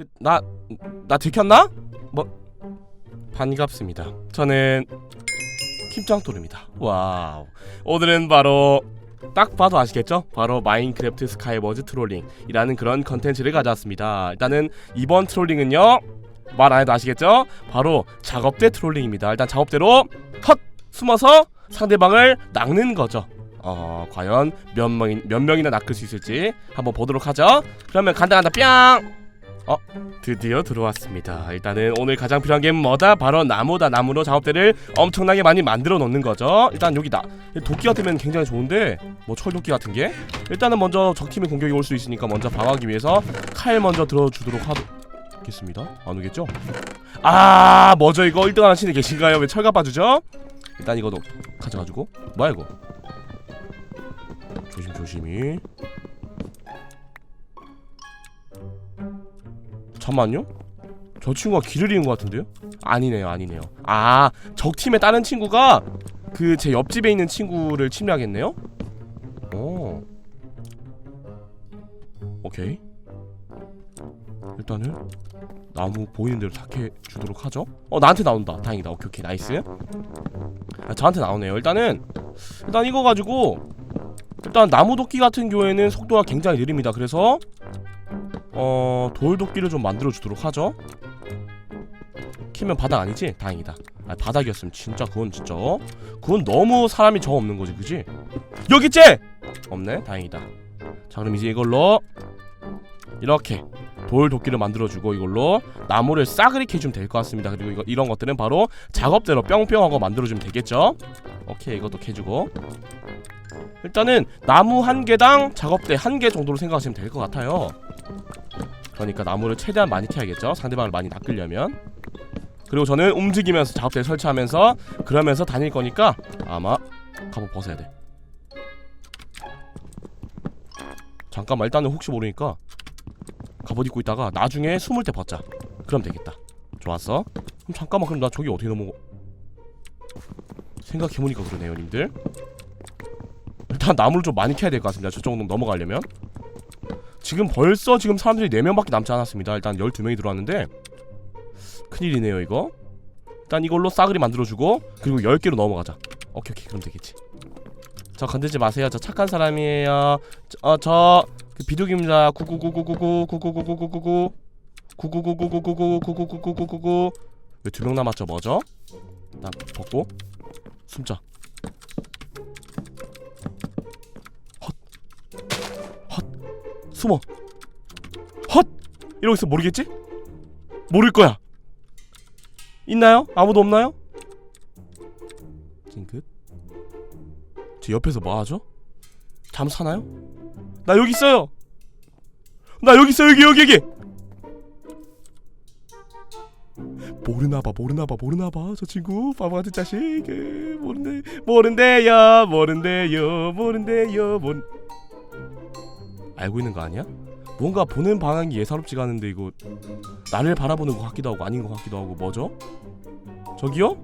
그 나 나 들켰나? 뭐 반갑습니다. 저는 김짱토르입니다. 와우. 오늘은 바로 딱 봐도 아시겠죠? 바로 마인크래프트 스카이워즈 트롤링이라는 그런 컨텐츠를 가져왔습니다. 일단은 이번 트롤링은요. 말 안 해도 아시겠죠? 바로 작업대 트롤링입니다. 일단 작업대로 헛 숨어서 상대방을 낚는 거죠. 어 과연 몇 명이 몇 명이나 낚을 수 있을지 한번 보도록 하죠. 그러면 간다 간다 뿅. 어 드디어 들어왔습니다. 일단은 오늘 가장 필요한 게 뭐다? 바로 나무다. 나무로 작업대를 엄청나게 많이 만들어 놓는 거죠. 일단 여기다. 도끼 같으면 굉장히 좋은데 뭐 철도끼 같은 게 일단은 먼저 적팀의 공격이 올 수 있으니까 먼저 방어하기 위해서 칼 먼저 들어주도록 하겠습니다. 안 오겠죠? 아 뭐죠 이거 1등 하는 신이 계신가요? 왜 철갑 봐주죠? 일단 이거도 가져가지고 뭐야 이거? 조심 조심히. 잠만요. 저 친구가 길을 잃은 것 같은데요? 아니네요, 아니네요. 아, 적 팀의 다른 친구가 그 제 옆집에 있는 친구를 침략했네요. 오. 오케이. 일단은 나무 보이는 대로 탁해 주도록 하죠. 어, 나한테 나온다. 다행이다. 오케이, 오케이, 나이스. 아, 저한테 나오네요. 일단은 일단 이거 가지고 일단 나무 도끼 같은 경우에는 속도가 굉장히 느립니다. 그래서 어 돌도끼를 좀 만들어 주도록 하죠. 키면 바닥 아니지? 다행이다. 아, 바닥이었으면 진짜 그건 진짜 어? 그건 너무 사람이 정 없는 거지, 그지? 여기 있지? 없네. 다행이다. 자, 그럼 이제 이걸로 이렇게 돌 도끼를 만들어주고 이걸로 나무를 싸그리 캐주면 될 것 같습니다. 그리고 이거 이런 것들은 바로 작업대로 뿅뿅 하고 만들어주면 되겠죠? 오케이, 이것도 캐주고 일단은 나무 한 개당 작업대 한 개 정도로 생각하시면 될 것 같아요. 그러니까 나무를 최대한 많이 캐야겠죠. 상대방을 많이 낚으려면. 그리고 저는 움직이면서 작업대 설치하면서 그러면서 다닐 거니까 아마 갑옷 벗어야 돼. 잠깐만 일단은 혹시 모르니까 갑옷 입고 있다가 나중에 숨을 때 벗자. 그럼 되겠다. 좋았어. 그럼 잠깐만 그럼 나 저기 어떻게 넘어? 생각해보니까 그러네요, 님들. 일단 나무를 좀 많이 캐야 될 것 같습니다. 저쪽 정도 넘어가려면. 지금 벌써 지금 사람들이 4명밖에 남지 않았습니다. 일단 12명이 들어왔는데 큰일이네요, 이거. 일단 이걸로 싸그리 만들어주고 그리고 10개로 넘어가자. 오케이, 오케이. 그럼 되겠지. 저 건들지 마세요. 저 착한 사람이에요. 저, 어, 저 그 비둘기입니다. 구구구구구구 구구구구구구구 구 구구구구구구구구구구구구구 숨자. 숨어. 헛! 이러고 있어 모르겠지? 모를 거야. 있나요? 아무도 없나요? 징긋. 제 옆에서 뭐 하죠? 잠 사나요? 나 여기 있어요. 나 여기 있어 여기 여기 여기. 모르나봐 모르나봐 모르나봐 저 친구 바보 같은 자식 에, 모른대 모른대요 모른대요 모른대요 모른 알고 있는 거 아니야? 뭔가 보는 방향이 예사롭지가 않은데 이거 나를 바라보는 것 같기도 하고 아닌 것 같기도 하고 뭐죠? 저기요?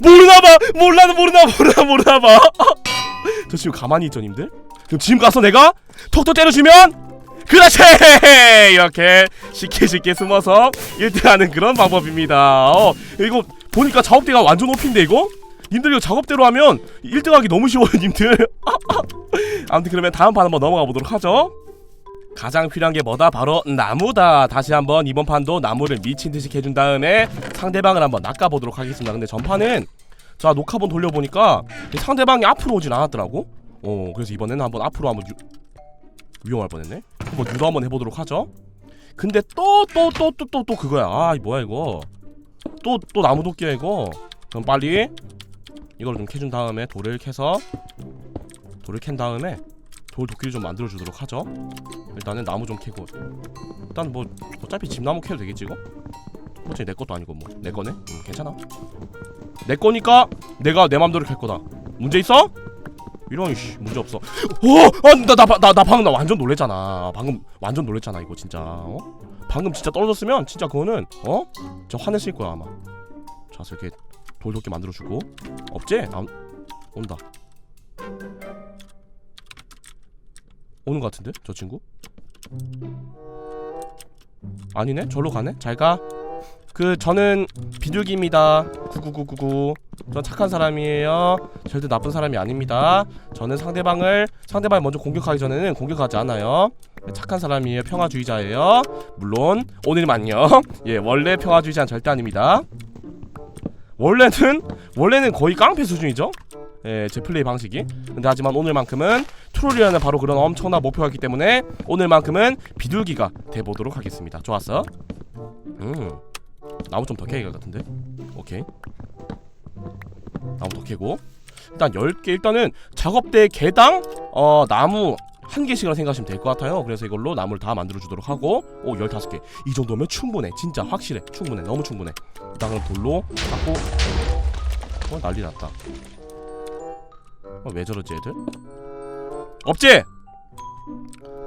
모르나봐 몰라 모르나 모르나 모르나봐 저 지금 가만히 있죠 님들? 그럼 지금 가서 내가 톡톡 때려주면 그렇지 이렇게 쉽게 쉽게 숨어서 1등하는 그런 방법입니다 어 이거 보니까 작업대가 완전 높인데 이거? 님들 이거 작업대로 하면 1등 하기 너무 쉬워요 님들. 아무튼 그러면 다음 판 한번 넘어가 보도록 하죠. 가장 필요한 게 뭐다? 바로 나무다. 다시 한번 이번 판도 나무를 미친 듯이 캐준 다음에 상대방을 한번 낚아보도록 하겠습니다. 근데 전판은 자 녹화본 돌려보니까 상대방이 앞으로 오진 않았더라고. 어 그래서 이번에는 한번 앞으로 한번 유... 위험할 뻔했네. 한번 유도 한번 해보도록 하죠. 근데 또 또 또 또 또 또 그거야. 아 뭐야 이거. 또 또 나무 도끼야 이거. 그럼 빨리 이걸 좀 캐준 다음에 돌을 캐서 돌을 캔 다음에 돌 도끼를 좀 만들어 주도록 하죠 일단은 나무 좀 캐고 일단 뭐 어차피 집나무 캐도 되겠지 이거? 어차피 내 것도 아니고 뭐 내 거네? 음, 괜찮아 내 거니까 내가 내 맘대로 캘 거다 문제 있어? 이런 씨 문제 없어 오나나나 나, 나 방금 나 완전 놀랬잖아 방금 완전 놀랬잖아 이거 진짜 어? 방금 진짜 떨어졌으면 진짜 그거는 어? 진짜 화냈을 거야 아마 자 이렇게 돌도끼 만들어주고. 없지? 안 온다. 오는 것 같은데? 저 친구? 아니네? 절로 가네? 잘가. 그 저는 비둘기입니다. 구구구구구. 전 착한 사람이에요. 절대 나쁜 사람이 아닙니다. 저는 상대방을 상대방이 먼저 공격하기 전에는 공격하지 않아요. 착한 사람이에요. 평화주의자예요. 물론 오늘만요. 예 원래 평화주의자는 절대 아닙니다 원래는 원래는 거의 깡패 수준이죠? 예, 제 플레이 방식이. 근데 하지만 오늘만큼은 트롤이라는 바로 그런 엄청난 목표가 있기 때문에 오늘만큼은 비둘기가 돼 보도록 하겠습니다. 좋았어? 음 나무 좀 더 캐야 할것 같은데? 오케이. 나무 더 캐고. 일단 10개 일단은 작업대 개당 어 나무 한 개씩이라 생각하시면 될 것 같아요. 그래서 이걸로 나무를 다 만들어 주도록 하고 오 15개. 이 정도면 충분해. 진짜 확실해. 충분해. 너무 충분해. 일단은 돌로 닦고. 어 난리 났다. 어, 왜 저러지 애들? 없지?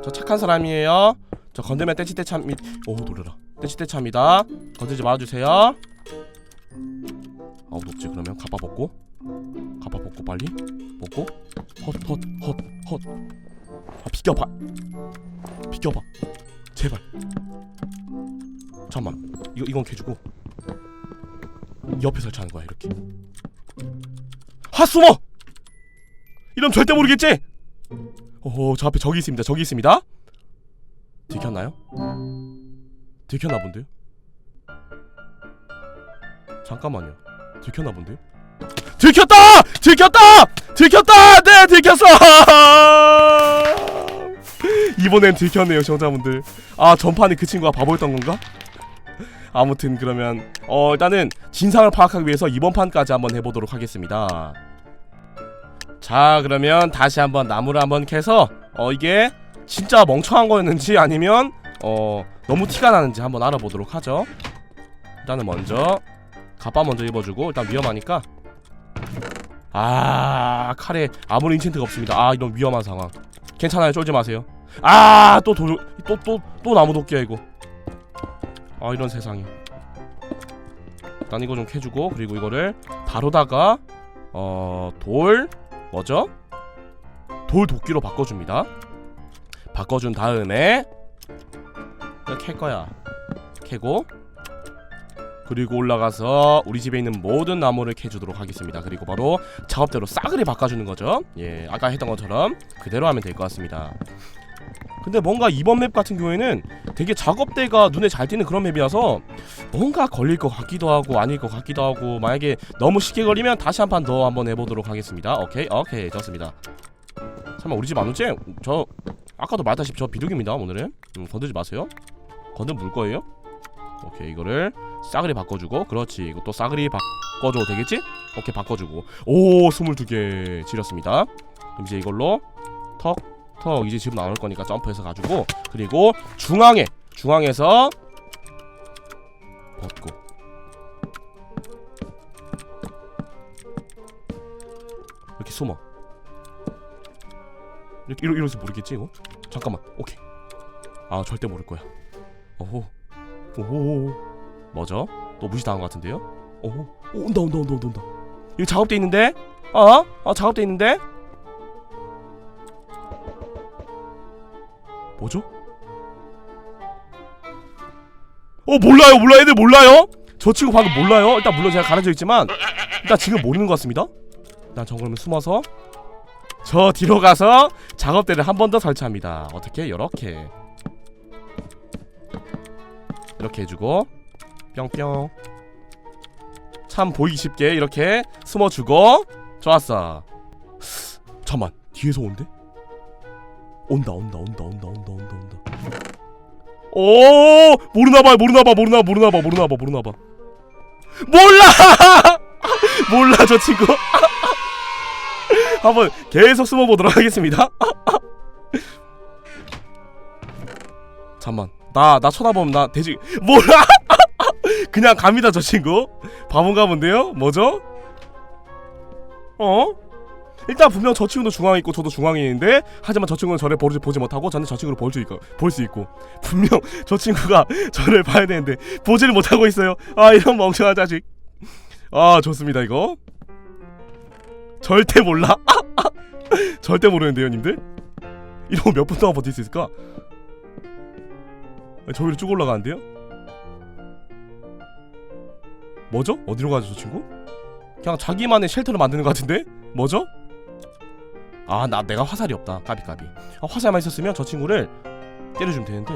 저 착한 사람이에요. 저 건들면 떼치떼참 오 노래라. 떼치떼참이다. 건들지 말아주세요. 아우 높지 그러면? 가빠 벗고? 가빠 벗고 빨리? 벗고? 헛 헛 헛 헛 아 비켜봐 비켜봐 제발 잠만 이거 이건 개주고 옆에 설치하는 거야 이렇게 하 숨어 이러면 절대 모르겠지 오호 저 앞에 저기 있습니다 저기 있습니다 들켰나요? 들켰나 본데요? 잠깐만요 들켰나 본데요? 들켰다! 들켰다! 들켰다! 네 들켰어! 이번엔 들켰네요 시청자분들. 아 전판에 그 친구가 바보였던 건가? 아무튼 그러면 어 일단은 진상을 파악하기 위해서 이번 판까지 한번 해보도록 하겠습니다. 자 그러면 다시 한번 나무를 한번 캐서 어 이게 진짜 멍청한 거였는지 아니면 어 너무 티가 나는지 한번 알아보도록 하죠. 일단은 먼저 가빠 먼저 입어주고 일단 위험하니까. 아 칼에 아무리 인챈트가 없습니다. 아 이런 위험한 상황. 괜찮아요. 쫄지 마세요 아또또또또 또 나무 도끼야 이거 아 이런 세상에 일단 이거 좀 캐주고 그리고 이거를 바로다가 어 돌 뭐죠? 돌 도끼로 바꿔줍니다. 바꿔준 다음에 이거 캘 거야. 캐고 그리고 올라가서 우리 집에 있는 모든 나무를 캐주도록 하겠습니다. 그리고 바로 작업대로 싸그리 바꿔주는 거죠. 예, 아까 했던 것처럼 그대로 하면 될 것 같습니다. 근데 뭔가 이번 맵 같은 경우에는 되게 작업대가 눈에 잘 띄는 그런 맵이라서 뭔가 걸릴 것 같기도 하고 아닐 것 같기도 하고 만약에 너무 쉽게 걸리면 다시 한 판 더 한번 해보도록 하겠습니다. 오케이 오케이. 좋습니다. 잠깐만 우리 집 안 오지? 저 아까도 말했다시피 저 비둘기입니다 오늘은. 음, 건들지 마세요. 건들면 물 거예요? 오케이 이거를 싸그리 바꿔주고. 그렇지 또 싸그리 바꿔줘도 되겠지? 오케이 바꿔주고. 오 22개 지렸습니다. 그럼 이제 이걸로 턱 턱 이제 지금 나올 거니까 점프해서 가지고 그리고 중앙에 중앙에서 벗고 이렇게 숨어 이렇게 이러, 이러서 모르겠지 이거? 잠깐만 오케이 아 절대 모를 거야 오호 오호 뭐죠? 또 무시당한 것 같은데요? 오호 오, 온다 온다 온다 온다 온다 이거 작업돼 있는데? 어? 어 작업돼 있는데? 뭐죠? 어 몰라요 몰라 애들 몰라요? 저 친구 방금 몰라요? 일단 물론 제가 가려져 있지만 일단 지금 모르는 것 같습니다. 일단 저 그러면 숨어서 저 뒤로 가서 작업대를 한 번 더 설치합니다. 어떻게? 요렇게. 이렇게 해주고 뿅뿅. 참 보이기 쉽게 이렇게 숨어주고 좋았어. 잠만 뒤에서 온대? 온다 온다 온다 온다 온다 온다 온다. 오 모르나봐 모르나봐 모르나 모르나봐 모르나봐 모르나봐. 몰라! 몰라 저 친구. 한번 계속 숨어보도록 하겠습니다. 잠만 나 나 쳐다보면 나 돼지 몰라! 그냥 갑니다 저 친구. 바본가 본데요? 뭐죠? 어 일단 분명 저 친구도 중앙에 있고 저도 중앙에 있는데 하지만 저 친구는 저를 보지, 보지 못하고 저는 저 친구를 볼 수 있고 볼 수 있고 분명 저 친구가 저를 봐야 되는데 보지를 못하고 있어요 아 이런 멍청한 자식 아 좋습니다 이거 절대 몰라 절대 모르는데요 님들 이러고 몇 분 동안 버틸 수 있을까? 아, 저 위로 쭉 올라가는데요? 뭐죠? 어디로 가죠 저 친구? 그냥 자기만의 쉘터를 만드는 것 같은데? 뭐죠? 아 나 내가 화살이 없다. 까비 까비. 아, 화살만 있었으면 저 친구를 때려주면 되는데.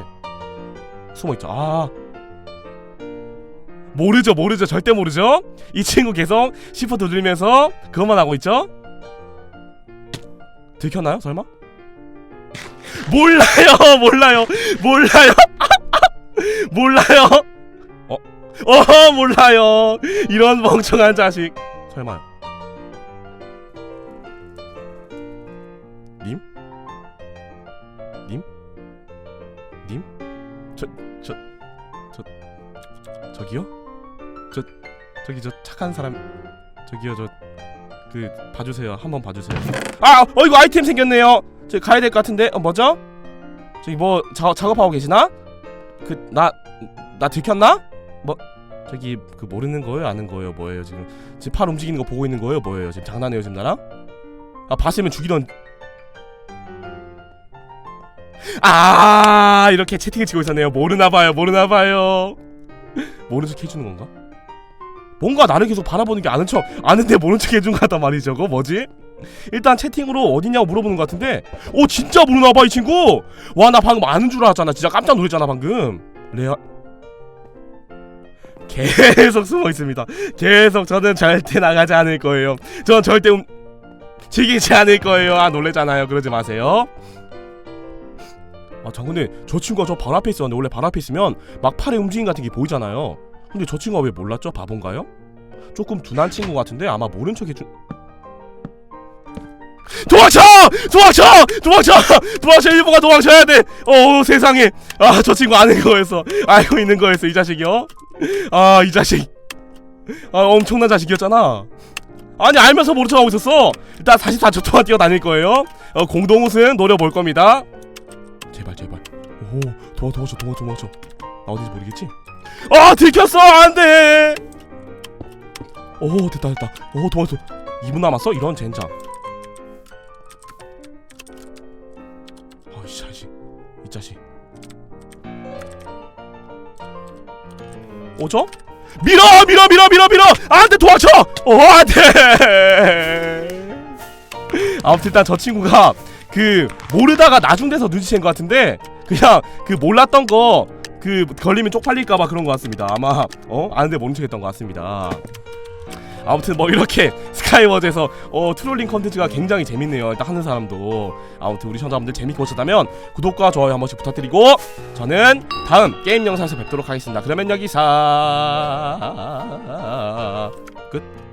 숨어있죠. 아. 모르죠 모르죠. 절대 모르죠. 이 친구 계속 시프트 누르면서 그것만 하고 있죠. 들켰나요 설마? 몰라요 몰라요 몰라요. 몰라요. 어? 어 몰라요. 이런 멍청한 자식. 설마요 님? 님? 님? 저, 저, 저, 저기요? 저, 저기 저 착한 사람, 저기요 저, 그 봐주세요. 한번 봐주세요. 아, 어 이거 아이템 생겼네요. 저기 가야 될 것 같은데, 어 뭐죠? 저기 뭐 자, 작업하고 계시나? 그 나 나 들켰나? 뭐 저기 그 모르는 거예요, 아는 거예요, 뭐예요 지금? 지금 팔 움직이는 거 보고 있는 거예요, 뭐예요? 지금 장난해요 지금 나랑? 아 봤으면 죽이던 아 이렇게 채팅을 치고 있었네요. 모르나봐요 모르나봐요. 모르는 척 해주는 건가? 뭔가 나를 계속 바라보는 게 아는 척 아는데 모르는 척 해준 것 같단 말이죠. 그거 뭐지? 일단 채팅으로 어디냐고 물어보는 것 같은데 오 진짜 모르나봐 이 친구! 와 나 방금 아는 줄 알았잖아. 진짜 깜짝 놀랐잖아 방금. 레아 계속 숨어 있습니다. 계속 저는 절대 나가지 않을 거예요. 전 절대 움... 지키지 않을 거예요. 아 놀래잖아요. 그러지 마세요 아, 장 근데 저 친구가 저 바로 앞에 있었는데 원래 바로 앞에 있으면 막 팔의 움직임 같은 게 보이잖아요. 근데 저 친구가 왜 몰랐죠? 바본가요? 조금 둔한 친구 같은데 아마 모른 척 해준. 도망쳐! 도망쳐! 도망쳐! 도망쳐! 일보가 도망쳐야 돼! 어 세상에! 아 저 친구 아는 거였어. 알고 있는 거였어 이 자식이요. 아 이 자식. 아 엄청난 자식이었잖아. 아니 알면서 모른 척하고 있었어. 일단 44초 동안 뛰어다닐 거예요. 어, 공동 우승 노려볼 겁니다. 제발 제발. 오 도망 도망쳐 도망쳐 도망쳐 나 어딘지 모르겠지? 아 들켰어! 안돼! 오 됐다 됐다. 오 도망쳐 2분 남았어? 이런 젠장. 아이 자식. 이 자식. 오죠? 밀어! 밀어 밀어 밀어 밀어! 안돼 도망쳐 오 안돼! 아무튼 일단 저 친구가 그 모르다가 나중 돼서 눈치챈 것 같은데 그냥 그 몰랐던 거 그 걸리면 쪽팔릴까봐 그런 것 같습니다. 아마 어 아는데 모른 척 했던 것 같습니다. 아무튼 뭐 이렇게 스카이워즈에서 어 트롤링 컨텐츠가 굉장히 재밌네요. 일단 하는 사람도 아무튼 우리 시청자분들 재밌게 보셨다면 구독과 좋아요 한 번씩 부탁드리고 저는 다음 게임 영상에서 뵙도록 하겠습니다. 그러면 여기서 끝.